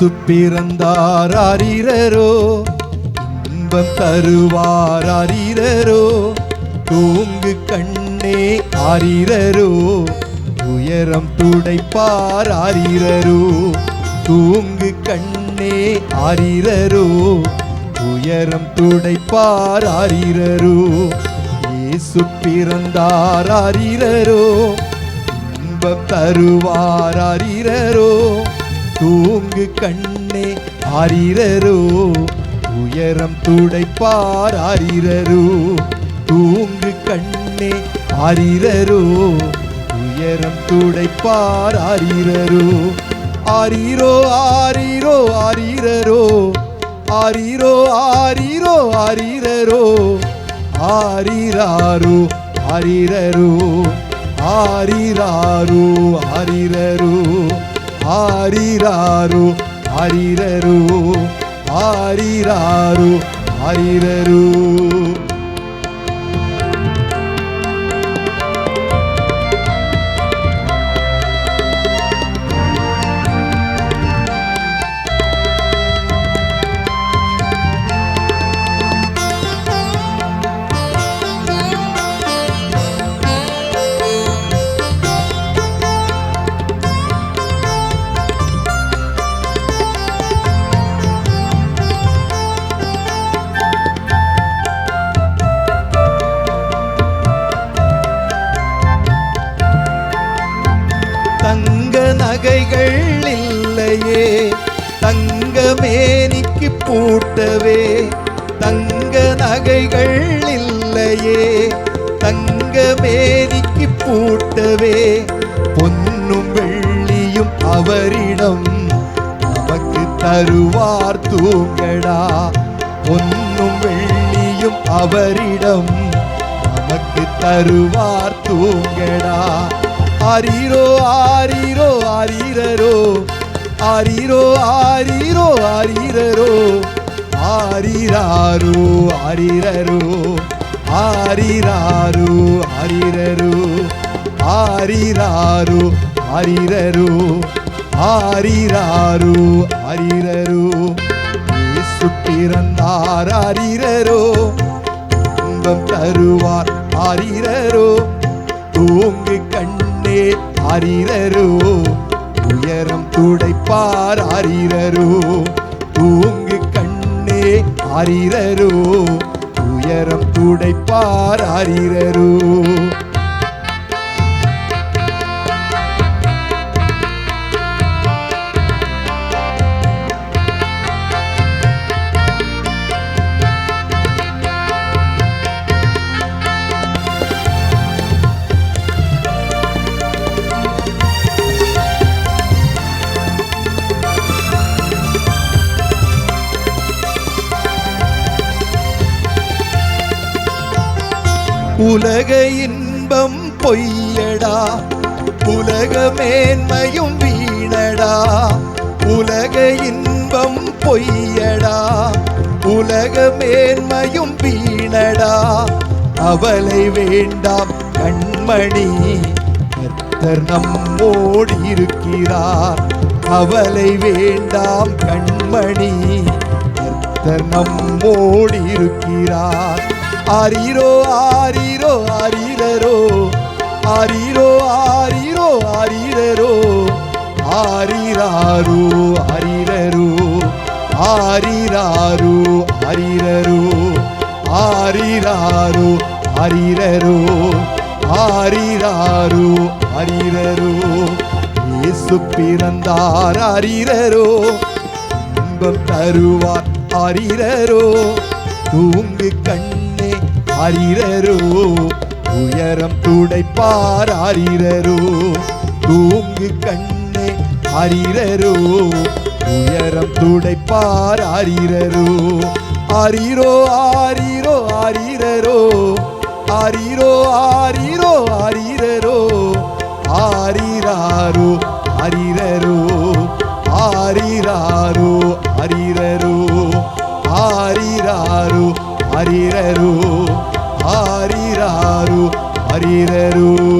இயேசு பிறந்தார் அறிரரோ இன்பம் தருவார் அறிரரோ தூங்கு கண்ணே அறிரரோ உயரம் துடைப்பார் அறிரரோ தூங்கு கண்ணே அறிரரோ உயரம் துடைப்பார் அறிரரோ இயேசு பிறந்தார் அறிரரோ இன்பம் தருவார் அறிரரோ தூங்கு கண்ணே ஆரிரரோ. உயரம் துடைப்பார் ஆரிரரோ. தூங்கு கண்ணே ஆரிரரோ. உயரம் துடைப்பார் ஆரிரரோ. ஆரிரோ ஆரிரோ ஆரிரரோ. ஆரிரோ ஆரிரோ ஆரிரரோ. ஆரிராரோ ஆரிரரோ. ஆரிராரோ ஆரிரரோ. ஆரிராரு ஆரிரரு ஆரிராரு ஆரிரரு. நகைகள் இல்லையே. தங்க மேனிக்கு பூட்டவே. தங்க நகைகள் இல்லையே. தங்க மேனிக்கு பூட்டவே. பொன்னும் வெள்ளியும் அவரிடம் நமக்கு தருவார் தூங்கடா. பொன்னும் வெள்ளியும் அவரிடம் நமக்கு தருவார் தூங்கடா. ஆரீரோ ஆரீரோ ஆரீரரோ. ஆரீரோ ஆரீரோ ஆரீரரோ. ஆரீராரோ ஆரீரரோ. ஆரீராரோ ஆரீரரோ. ஆரீராரோ ஆரீரரோ. ஆரீராரோ ஆரீரரோ. இயேசு பிறந்தார் ஆரிரரோ. துன்பம் தருவார் ஆரிரரோ. தூங்கு கண்ணே அறிரரோ உயரம் துடைப்பார் அறிரரோ தூங்கு கண்ணே அறிரரோ உயரம் துடைப்பார் அறிரரோ உலக இன்பம் பொய்யடா. உலக மேன்மையும் வீணடா. உலக இன்பம் பொய்யடா. உலக மேன்மையும் வீணடா. அவளை வேண்டாம் கண்மணி. கர்த்தர் நம்மோடு இருக்கிறார். அவளை வேண்டாம் கண்மணி. கர்த்தர் நம்மோடு இருக்கிறார். ஆரீரோ ஆரீரோ ஆரீரரோ. ஆரீரோ ஆரீரோ ஆரீரரோ. ஆரீராரோ ஆரீரரோ. ஆரீராரோ ஆரீரரோ. ஆரீராரோ ஆரீரரோ. ஆரீராரோ ஆரீரரோ. இயேசு பிறந்தார் ஆரீரரோ. இன்பம் தருவார் ஆரீரரோ. தூங்கு கண் ஆரிரரோ? உயரம் துடைப்பார் ஆரிரரோ? தூங்கு கண்ணே ஆரிரரோ? உயரம் துடைப்பார் ஆரிரரோ? ஆரிரோ ஆரிரோ ஆரிரரோ? ஆரிரோ ஆரிரோ ஆரிரரோ? ஆரிராரோ ஆரிரரோ? ஆரிராரோ ஆரிரரோ? ஆரிராரோ ஆரிரரோ? ಮಾಡಿದರು